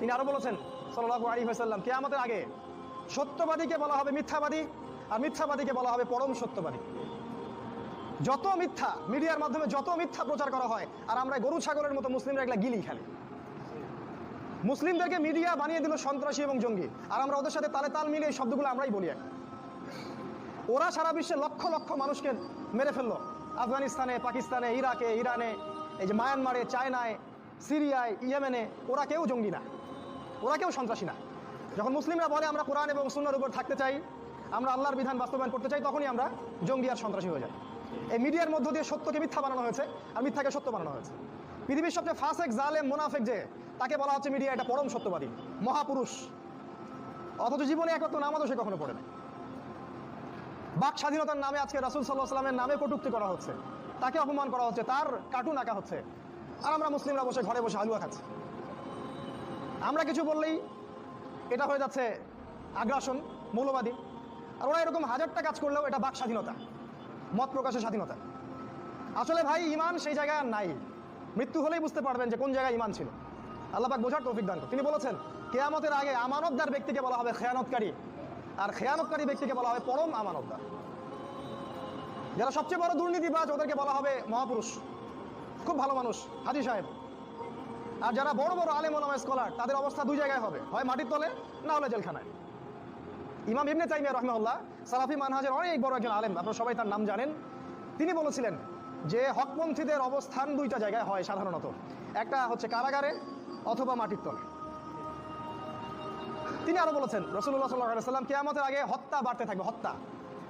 তিনি আরও বলেছেন সাল্লাহ আলী হাসাল্লাম কে আমাদের আগে সত্যবাদীকে বলা হবে মিথ্যাবাদী, আর মিথ্যাবাদীকে বলা হবে পরম সত্যবাদী। যত মিথ্যা, মিডিয়ার মাধ্যমে যত মিথ্যা প্রচার করা হয়, আর আমরা গরু, ছাগলের মতো মুসলিমরা এগুলা গিলি খেলে। মুসলিমদেরকে মিডিয়া বানিয়ে দিল সন্ত্রাসী এবং জঙ্গি, আর আমরা ওদের সাথে তালে তাল মিলিয়ে এই শব্দগুলো আমরাই বলি ওরা সারা বিশ্বে লক্ষ লক্ষ মানুষকে মেরে ফেলল। আফগানিস্তানে, পাকিস্তানে, ইরাকে, ইরানে, এই যে মায়ানমারে, চায়নায়, সিরিয়ায়, ইয়েমেনে, ওরা কেউ জঙ্গি না। ওরা কেউ সন্ত্রাসী না। যখন মুসলিমরা বলে আমরা কোরআন এবং সুন্নার উপর থাকতে চাই, আমরা আল্লাহর বিধান বাস্তবায়ন করতে চাই, তখনই আমরা জঙ্গি আর সন্ত্রাসী হয়ে যাই। এই মিডিয়ার মধ্য দিয়ে সত্যকে মিথ্যা বানানো হয়েছে আর মিথ্যাকে সত্য বানানো হয়েছে। পৃথিবীর সবচেয়ে ফাসেক, জালেম, মোনাফেক যে, তাকে বলা হচ্ছে মিডিয়া এটা পরম সত্যবাদী, মহাপুরুষ। অথচ জীবনে একত্র নামাজও সে কখনো পড়ে না বাক স্বাধীনতার নামে আজকে রাসুল সাল্লাহ সাল্লামের নামে কটুক্তি করা হচ্ছে। তাকে অপমান করা হচ্ছে, তার কার্টুন আঁকা হচ্ছে। আর আমরা মুসলিমরা বসে ঘরে বসে হালুয়া খাচ্ছি। আমরা কিছু বললেই এটা হয়ে যাচ্ছে আগ্রাসন, মৌলবাদী। আর ওরা এরকম হাজারটা কাজ করলেও এটা বাক স্বাধীনতা, মত প্রকাশের স্বাধীনতা। আসলে ভাই, ইমান সেই জায়গায় নাই। মৃত্যু হলেই বুঝতে পারবেন যে কোন জায়গায় ইমান ছিল। আল্লাপাক বোঝার তৌফিক দান তিনি বলেছেন, কেয়ামতের আগে আমানতদার ব্যক্তিকে বলা হবে খেয়ানতকারী, আর খেয়ানতকারী ব্যক্তিকে বলা হবে পরম আমানতদার। যারা সবচেয়ে বড় দুর্নীতিবাজ, ওদেরকে বলা হবে মহাপুরুষ। খুব ভালো মানুষ, হাজি সাহেব। আর যারা বড় বড় আলেম ওলামা স্কলার, তাদের অবস্থা দুই জায়গায় হবে। হয় মাটির তলে, না হলে জেলখানায়। ইমাম ইবনে তাইমিয়া রহমাউল্লাহ সালাফি মানহাজের অনেক বড় একজন আলেম, আপনারা সবাই তার নাম জানেন। তিনি বলেছিলেন যে, হকপন্থীদের অবস্থান দুইটা জায়গায় হয় সাধারণত। একটা হচ্ছে কারাগারে অথবা মাটির তলে। তিনি আরও বলেছেন রসুল্লাহ সাল্লাহ সাল্লাম কেয়ামতের আগে হত্যা বাড়তে থাকবে, হত্যা।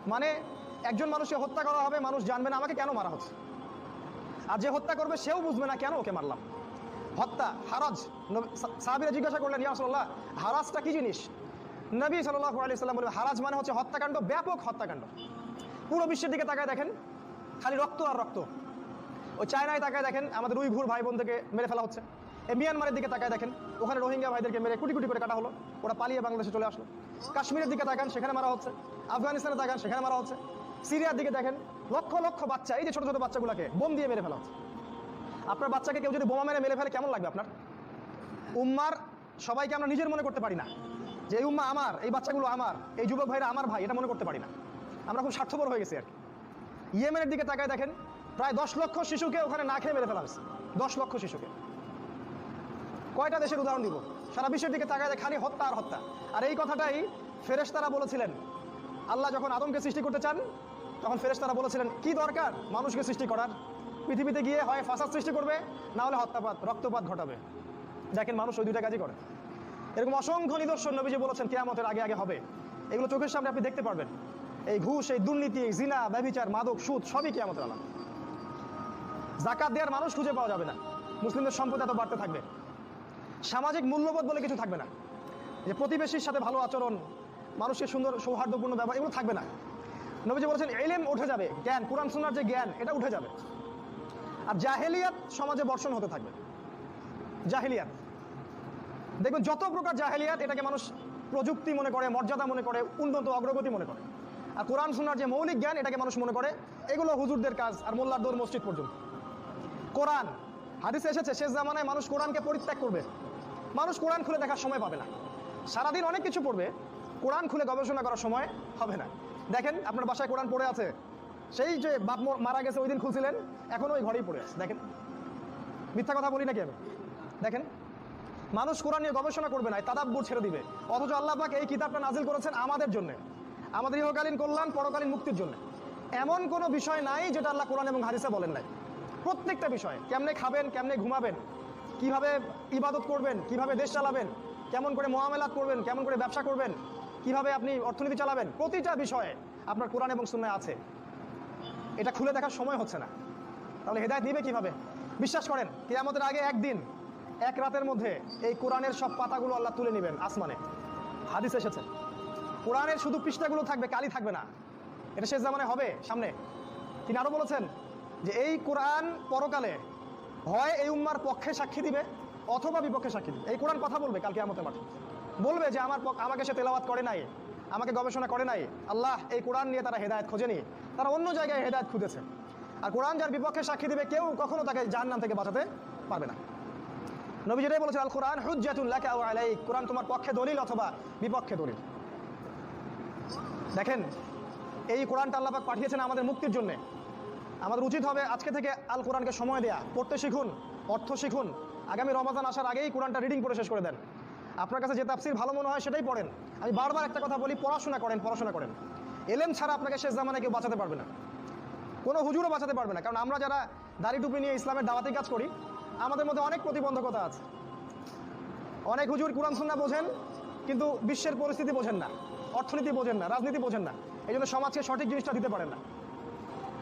মানে একজন মানুষকে হত্যা করা হবে, মানুষ জানবে না, আমাকে কেন মারা হচ্ছে? আর যে হত্যা করবে, সেও বুঝবে না কেন ওকে মারলাম। হত্যা, হারাজ। সাহাবীরা জিজ্ঞাসা করলেন, ইয়া রাসূলুল্লাহ, হারাজটা কি জিনিস? নবী সাল্লাল্লাহু আলাইহি সাল্লাম বললেন, হারাজ মানে হচ্ছে হত্যাকাণ্ড, ব্যাপক হত্যাকাণ্ড। পুরো বিশ্বের দিকে তাকায় দেখেন, খালি রক্ত আর রক্ত। ওই চায়নায় তাকায় দেখেন, আমাদের উইঘুর ভাই বোন থেকে মেরে ফেলা হচ্ছে। এই মিয়ানমারের দিকে তাকায় দেখেন, ওখানে রোহিঙ্গা ভাইদেরকে মেরে কুটি কুটি করে কাটা হলো, ওরা পালিয়ে বাংলাদেশে চলে আসলো। কাশ্মীরের দিকে তাকান, সেখানে মারা হচ্ছে। আফগানিস্তানে তাকান, সেখানে মারা হচ্ছে। সিরিয়ার দিকে দেখেন, লক্ষ লক্ষ বাচ্চা, এই যে ছোট ছোট বাচ্চাগুলোকে, বোম দিয়ে মেরে ফেলা হচ্ছে। আপনার বাচ্চাকে কেউ যদি বোমা মেরে মেরে ফেলে, কেমন লাগবে আপনার? উম্মার, সবাইকে আমরা নিজের মনে করতে পারি না। যে এই উম্মা আমার, এই বাচ্চাগুলো আমার, এই যুবক ভাইরা আমার ভাই, এটা মনে করতে পারি না। আমরা খুব স্বার্থপর হয়ে গেছি আর কি। ইয়েমেনের দিকে তাকায় দেখেন, প্রায় দশ লক্ষ শিশুকে ওখানে না খেয়ে মেরে ফেলা হয়েছে। দশ লক্ষ শিশুকে। কয়টা দেশের উদাহরণ দিব? সারা বিশ্বের দিকে তাকায় দেখে খালি হত্যা আর হত্যা। আর এই কথাটাই ফেরেশতারা বলেছিলেন। আল্লাহ যখন আদমকে সৃষ্টি করতে চান, তখন ফেরেশতারা বলেছিলেন, কি দরকার মানুষকে সৃষ্টি করার? পৃথিবীতে গিয়ে হয় ফাসাদ সৃষ্টি করবে, না হলে হত্যাপাত, রক্তপাত ঘটাবে। দেখেন মানুষ ওই দুইটা কাজই করে। এরকম অসংখ্য নিদর্শন নবীজি বলেছেন, কেয়ামতের আগে আগে হবে। এগুলো চোখের সামনে আপনি দেখতে পারবেন। এই ঘুষ, এই দুর্নীতি জিনা, ব্যভিচার, মাদক, সুদ, সবই কেয়ামতের আলাম জাকাত দেওয়ার মানুষ খুঁজে পাওয়া যাবে না। মুসলিমদের সম্পদ এত বাড়তে থাকবে। সামাজিক মূল্যবোধ বলে কিছু থাকবে না। যে প্রতিবেশীর সাথে ভালো আচরণ মানুষের সুন্দর, সৌহার্দ্যপূর্ণ ব্যবহার, এগুলো থাকবে না। নবীজি বলেছেন এলেম উঠে যাবে, জ্ঞান, কোরআন, সুন্নার যে জ্ঞান, এটা উঠে যাবে। আর জাহেলিয়াত সমাজে বর্ষণ হতে থাকবে। জাহেলিয়াত। দেখবেন যত প্রকার জাহেলিয়াত এটাকে মানুষ প্রযুক্তি মনে করে, মর্যাদা মনে করে, উন্নত অগ্রগতি মনে করে। আর কোরআন শোনার যে মৌলিক জ্ঞান এটাকে মানুষ মনে করে, এগুলো হুজুরদের কাজ আর মোল্লার দৌর মসজিদ পর্যন্ত। কোরআন, হাদিসে এসেছে, শেষ জামানায় মানুষ কোরআনকে পরিত্যাগ করবে। মানুষ কোরআন খুলে দেখার সময় পাবে না। সারাদিন অনেক কিছু পড়বে, কোরআন খুলে গবেষণা করার সময় হবে না। দেখেন, আপনার বাসায় কোরআন পড়ে আছে সেই যে বাপ মারা গেছে ওই দিন খুলছিলেন, এখনও ওই ঘরেই পড়ে আছে। দেখেন। মিথ্যা কথা বলি নাকি আমি দেখেন। মানুষ কোরআন নিয়ে গবেষণা করবে না তাদাব্বুর ছেড়ে দিবে। অথচ আল্লাহ পাক এই কিতাবটা নাজিল করেছেন আমাদের জন্য। আমাদের ইহকালীন কল্যাণ, পরকালীন মুক্তির জন্য। এমন কোনো বিষয় নাই যেটা আল্লাহ কোরআন এবং হাদিসে বলেন নাই। প্রত্যেকটা বিষয়, কেমনে খাবেন, কেমনে ঘুমাবেন, কীভাবে ইবাদত করবেন, কীভাবে দেশ চালাবেন, কেমন করে মোয়ামেলাত করবেন, কেমন করে ব্যবসা করবেন, কীভাবে আপনি অর্থনীতি চালাবেন, প্রতিটা বিষয়ে আপনার কোরআন এবং সুন্নায় আছে। এটা খুলে দেখার সময় হচ্ছে না। তাহলে হেদায়ত নিবে কীভাবে? বিশ্বাস করেন, কেয়ামতের আগে একদিন, এক রাতের মধ্যে এই কোরআনের সব পাতাগুলো আল্লাহ তুলে নেবেন আসমানে। হাদিস এসেছে। কোরআনের শুধু পৃষ্ঠাগুলো থাকবে, কালি থাকবে না। এটা শেষ জামানে হবে, সামনে। তিনি আরও বলেছেন যে এই কোরআন পরকালে হয় এই উম্মার পক্ষে সাক্ষী দিবে অথবা বিপক্ষে সাক্ষী দিবে। এই কোরআন কথা বলবে কালকে আমাদের মাঠে। বলবে যে আমার আমাকে সে তেলাওয়াত করে নাই। আমাকে গবেষণা করে নাই। আল্লাহ এই কোরআন নিয়ে তারা হেদায়ত খোঁজেনি। তারা অন্য জায়গায় হেদায়ত খুঁজেছে। আর কোরআন যার বিপক্ষে সাক্ষী দিবে, কেউ কখনো তাকে জাহান্নাম থেকে বাঁচাতে পারবে না। নবী যেটাই বলেছে আল কোরআন হুজ্জাতুল্লাহ আলাইক। কোরআন তোমার পক্ষে দলিল অথবা বিপক্ষে দলিল। দেখেন, এই কোরআনটা আল্লাপাক পাঠিয়েছেন আমাদের মুক্তির জন্যে। আমাদের উচিত হবে আজকে থেকে আল কোরআনকে সময় দেয়া। পড়তে শিখুন, অর্থ শিখুন। আগামী রমাজান আসার আগেই কোরআনটা রিডিং করে শেষ করে দেন। আপনার কাছে যে তাফসির ভালো মনে হয় সেটাই পড়েন। আমি বারবার একটা কথা বলি, পড়াশোনা করেন পড়াশোনা করেন। এলেম ছাড়া আপনাকে শেষ জামানে কেউ বাঁচাতে পারবে না। কোনো হুজুরও বাঁচাতে পারবে না। কারণ আমরা যারা দাড়ি টুপি নিয়ে ইসলামের দাওয়াতি কাজ করি, আমাদের মধ্যে অনেক প্রতিবন্ধকতা আছে। অনেক হুজুর কোরআন সুন্না বোঝেন, কিন্তু বিশ্বের পরিস্থিতি বোঝেন না। অর্থনীতি বোঝেন না, রাজনীতি বোঝেন না। এই জন্য সমাজকে সঠিক জিনিসটা দিতে পারেন না।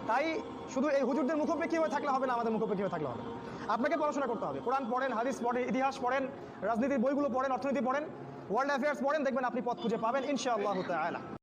তাই শুধু এই হুজুরদের মুখোপেক্ষী হয়ে থাকলে হবে না, আমাদের মুখোপেক্ষী হয়ে থাকলে হবে আপনাকে পড়াশোনা করতে হবে। কোরআন পড়েন, হাদিস পড়েন, ইতিহাস পড়েন, রাজনীতির বইগুলো পড়েন, অর্থনীতি পড়েন ওয়ার্ল্ড অ্যাফেয়ার্স পড়েন, দেখবেন আপনি পথ খুঁজে পাবেন, ইনশাআল্লাহ তাআলা।